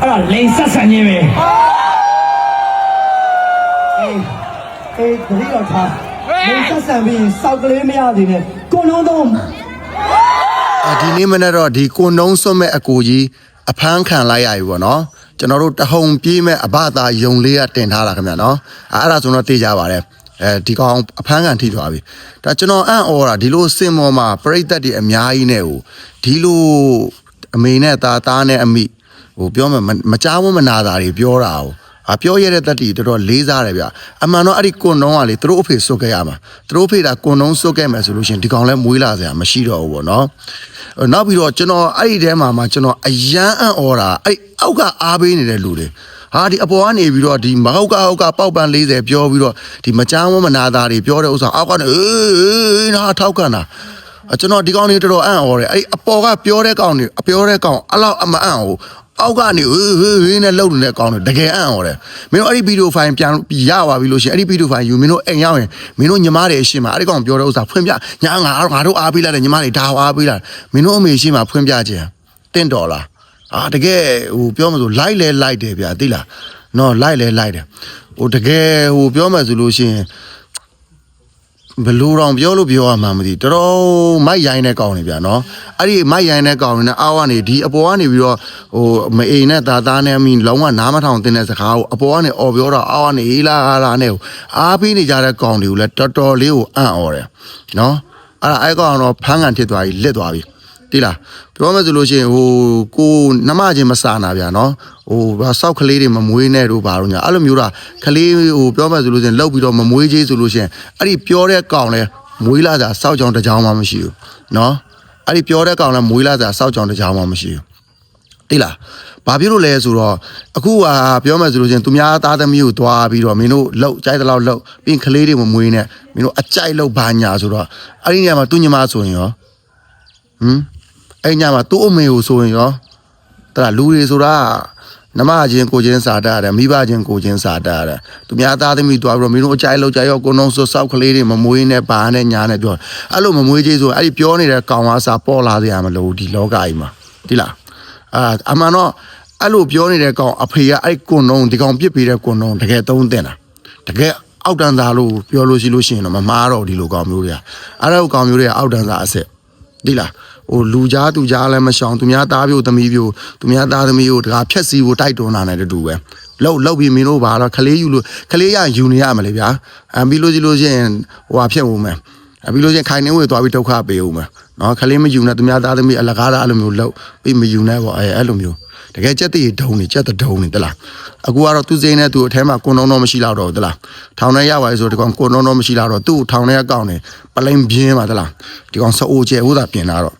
အဲ့ဒါလိန်ဆက်ဆံခြင်းပဲအေးအေးတတိတော်ထားမင်းဆက်ဆံပြီးစောက်ကလေးမရသေးနဲ့ကိုနှုံးတော့အာဒီနေ့မနေ့တော့ဒီကိုနှုံးစွတ်မဲ့အကိုကြီးအဖမ်းခံလိုက်ရပြီပေါ့နော်ကျွန်တော်တို့တဟုန်ပြေးမဲ့အဘသာယုံလေးကတင်ထားတာခင်ဗျာနော်အဲအဲ့ဒါဆိုတော့သိကြပါတယ်အဲဒီကောင်အဖမ်းခံထိသွားပြီဒါကျွန်တော်အံ့ဩတာဒီလိုစင်မော်မှာပြိသက်တွေအများကြီးနဲ့ဟိုဒီလိုအမေနဲ့သားသားနဲ့အမိ ဟိုပြောမယ်မမကြားဝမနာတာတွေပြောတာဟိုအပြောရတဲ့တက်တီတော်တော်လေးစားတယ်ဗျအမှန်တော့အဲ့ဒီကွန်နှုံးကလေသူတို့အဖေစွတ်ခဲ့ရမှာသူတို့အဖေကကွန်နှုံးစွတ်ခဲ့မယ်ဆိုလို့ရှရင်ဒီကောင်လဲမွေးလာစရာမရှိတော့ဘူးပေါ့နော်အဲ့နောက်ပြီးတော့ကျွန်တော်အဲ့ဒီထဲမှာမှကျွန်တော်အယမ်းအံ့ဩတာအဲ့အောက်ကအားပေးနေတဲ့လူတွေဟာဒီအပေါ်ကနေပြီးတော့ဒီမဟုတ်ကဟုတ်ကပေါက်ပန်း40ပြောပြီးတော့ဒီမချမ်းဝမနာတာတွေပြောတဲ့ဥစ္စာအောက်ကနေအေးအေးနာထောက်ကန်တာအကျွန်တော်ဒီကောင်လေးတော်တော်အံ့ဩတယ်အဲ့အပေါ်ကပြောတဲ့ကောင်တွေအပြောတဲ့ကောင်အဲ့လောက်အမအံ့ဩ အောက်ကနေဟေးဟေးဟေးနဲ့လှုပ်နေတဲ့ကောင်တွေတကယ်အံ့ဩတယ်မင်းတို့အဲ့ဒီဗီဒီယိုဖိုင်ပြန်ရပါပြီလို့ရှိရင်အဲ့ဒီဗီဒီယိုဖိုင်ယူမင်းတို့အိမ်ရောက်ရင်မင်းတို့ညီမတွေအရှင်းမှာအဲ့ဒီကောင်ပြောတဲ့ဥစ္စာဖွင့်ပြညာငါငါတို့အားပေးလိုက်တယ်ညီမတွေဒါအားပေးလိုက်မင်းတို့အမေရှင်းမှာဖွင့်ပြခြင်းတင့်တော်လားအာတကယ်ဟိုပြောမှဆိုလိုက်လဲလိုက်တယ်ဗျာသိလားနော်လိုက်လဲလိုက်တယ်ဟိုတကယ်ဟိုပြောမှဆိုလို့ရှိရင် ဘယ်လိုတော့ပြောလို့ပြောရမှာမသိတော်တော်မိုက်ရိုင်းတဲ့ကောင်နေဗျာနော်အဲ့ဒီမိုက်ရိုင်းတဲ့ကောင်နေနဲ့အောက်ကနေဒီအပေါ်ကနေပြီးတော့ဟိုမအိမ်နဲ့သားသားနဲ့မင်းလုံးဝနားမထောင်တင်တဲ့စကားကိုအပေါ်ကနေអော်ပြောတော့အောက်ကနေဟေးလာဟာလာနဲ့အားပေးနေကြတဲ့ကောင်တွေကိုလည်းတော်တော်လေးကိုအံ့ဩတယ်နော်အဲ့ဒါအဲ့ကောင်တော့ဖမ်းကန်ဖြစ်သွားပြီလစ်သွားပြီ တိလားပြောမယ်ဆိုလို့ရှိရင်ဟိုကိုနမချင်းမစာနာဗျာနော်ဟိုဘာစောက်ကလေးတွေမမွေးနဲ့တို့ဘာလို့ညာအဲ့လိုမျိုးတာကလေးဟိုပြောမယ်ဆိုလို့ရှိရင်လောက်ပြီးတော့မမွေးကြီးဆိုလို့ရှိရင်အဲ့ဒီပြောတဲ့ကောင်လဲမွေးလာတာစောက်ကြောင်တစ်ကြောင်မှမရှိဘူးနော်အဲ့ဒီပြောတဲ့ကောင်လဲမွေးလာတာစောက်ကြောင်တစ်ကြောင်မှမရှိဘူးတိလားဘာဖြစ်လို့လဲဆိုတော့အခုကပြောမယ်ဆိုလို့ချင်းသူများသားသမီးကိုတွားပြီးတော့မင်းတို့လှုပ်ကြိုက်တဲ့လောက်လှုပ်ပြီးရင်ကလေးတွေမမွေးနဲ့မင်းတို့အကြိုက်လှုပ်ဘာညာဆိုတော့အဲ့ဒီနေရာမှာသူညီမဆိုရင်ရောဟမ် အဲ့ညမှာသူ့အမေကိုဆိုရင်ရောတလားလူတွေဆိုတာနမချင်းကိုချင်းစာတတ်ရတယ်မိဘချင်းကိုချင်းစာတတ်ရတယ်သူများသားသမီးတွားပြီးတော့မင်းတို့အကြိုက်လှုပ်ကြရောကိုနှုံးဆော့ဆောက်ကလေးတွေမမွေးနဲ့ဘာနဲ့ညာနဲ့ပြောအဲ့လိုမမွေးကြီးဆိုအဲ့ဒီပြောနေတဲ့ကောင်အားစာပေါ်လာစရာမလိုဘူးဒီလောကကြီးမှာဒီလားအာအမှန်တော့အဲ့လိုပြောနေတဲ့ကောင်အဖေကအဲ့ကွန်နှုံးဒီကောင်ပြစ်ပေးတဲ့ကွန်နှုံးတကယ်သုံးတင်တာတကယ်အောက်တန်းသားလို့ပြောလို့ရှိလို့ရှိရင်တော့မမားတော့ဒီလိုကောင်မျိုးတွေကအဲ့ဒါကောင်မျိုးတွေကအောက်တန်းသားအစ်စ်ဒီလား ဟိုလူကြားသူကြားလည်းမရှောင်သူများသားပြိုသမီးပြိုသူများသားသမီးကိုတကားဖြက်စီကိုတိုက်တွန်းတာနဲ့တူပဲလောက်လောက်ပြီးမင်းတို့ဘာတော့ခလေးယူလို့ခလေးရယူနေရမလဲဗျာအပြီးလို့ရှိလို့ရှိရင်ဟိုဟာဖြက်ဦးမယ်အပြီးလို့ရှိရင်ခိုင်နေဝေသွားပြီးဒုက္ခပေးဦးမယ်နော်ခလေးမယူနဲ့သူများသားသမီးအလကားတာအဲ့လိုမျိုးလောက်ပြီးမယူနဲ့ပေါ့အဲအဲ့လိုမျိုးတကယ်ကြက်တည်ဒုံနေကြက်တဒုံနေတလားအခုကတော့သူစိမ့်နဲ့သူအထဲမှာကွန်တုံးတော့မရှိတော့တော့တလားထောင်ထဲရပါလေဆိုဒီကောင်ကွန်တုံးတော့မရှိတော့တော့သူ့ထောင်ထဲအကောင့်နေပလိန်ပြင်းပါတလားဒီကောင်စအိုကျဲဥသာပြင်လာတော့